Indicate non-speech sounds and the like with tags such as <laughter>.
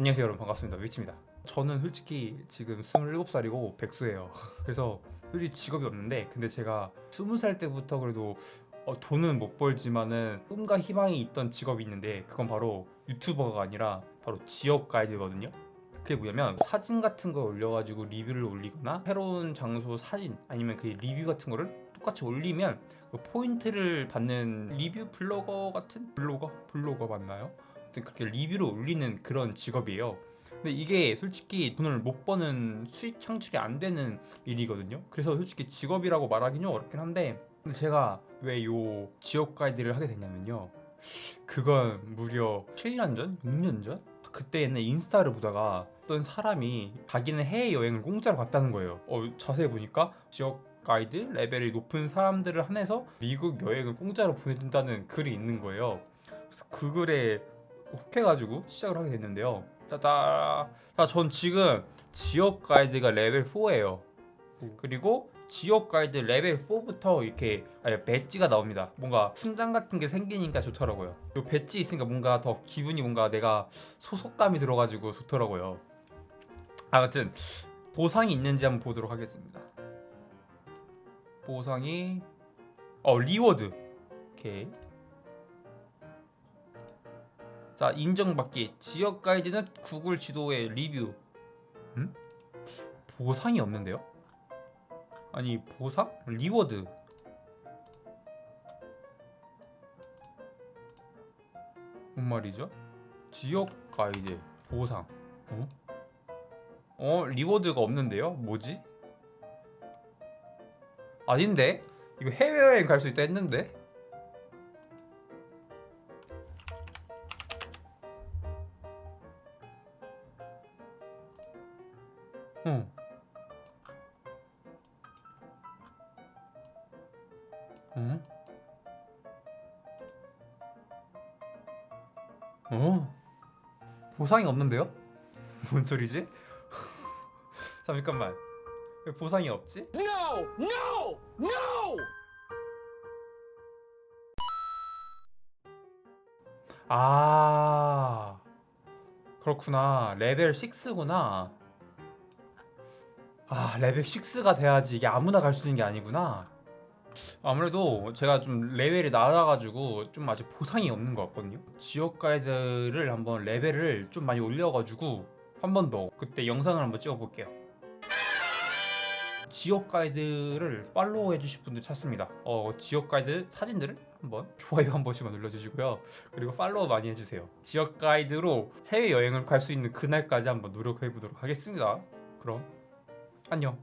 안녕하세요 여러분. 반갑습니다. 위치입니다. 저는 솔직히 지금 27살이고 백수예요. <laughs> 그래서 솔직히 직업이 없는데 근데 제가 20살 때부터 그래도 어, 돈은 못 벌지만은 꿈과 희망이 있던 직업이 있는데 그건 바로 유튜버가 아니라 바로 지역 가이드거든요. 그게 뭐냐면 사진 같은 거 올려가지고 리뷰를 올리거나 새로운 장소 사진 아니면 그 리뷰 같은 거를 똑같이 올리면 그 포인트를 받는 리뷰 블로거 같은? 블로거? 블로거 맞나요? 아무튼 그렇게 리뷰를 올리는 그런 직업이에요. 근데 이게 솔직히 돈을 못 버는 수익 창출이 안 되는 일이거든요. 그래서 솔직히 직업이라고 말하기는 좀 어렵긴 한데 근데 제가 왜 요 지역 가이드를 하게 됐냐면요. 그건 무려 7년 전? 6년 전? 그때는 인스타를 보다가 어떤 사람이 자기는 해외 여행을 공짜로 갔다는 거예요. 어, 자세히 보니까 지역 가이드 레벨이 높은 사람들을 한해서 미국 여행을 공짜로 보내준다는 글이 있는 거예요. 그래서 그 글에 혹해가지고 시작을 하게 됐는데요. 따다. 자, 전 지금 지역 가이드가 레벨 4예요. 그리고 지역 가이드 레벨 4부터 이렇게 아니, 배지가 나옵니다. 뭔가 훈장 같은 게 생기니까 좋더라고요. 요 배지 있으니까 뭔가 더 기분이 뭔가 내가 소속감이 들어가지고 좋더라고요. 아무튼 보상이 있는지 한번 보도록 하겠습니다. 보상이 어 리워드 오케이 자 인정받기 지역 가이드는 구글 지도의 리뷰 음? 보상이 없는데요? 아니 보상? 리워드 뭔 말이죠? 지역 가이드 보상 어? 어 리워드가 없는데요? 뭐지? 아닌데? 이거 해외여행 갈 수 있다 했는데? 어. 어? 어? 보상이 없는데요? <laughs> 뭔 소리지? <laughs> 잠깐만. 왜 보상이 없지? No! No! No! 아 그렇구나 레벨 6구나 아 레벨 6가 돼야지 이게 아무나 갈 수 있는 게 아니구나. 아무래도 제가 좀 레벨이 낮아가지고 좀 아직 보상이 없는 것 같거든요. 지역 가이드를 한번 레벨을 좀 많이 올려가지고 한 번 더 그때 영상을 한번 찍어볼게요. 지역 가이드를 팔로우 해주실 분들 찾습니다. 어 지역 가이드 사진들을 한번 <laughs> 좋아요 한 번씩만 눌러주시고요. 그리고 팔로우 많이 해주세요. 지역 가이드로 해외 여행을 갈 수 있는 그날까지 한번 노력해 보도록 하겠습니다. 그럼 안녕.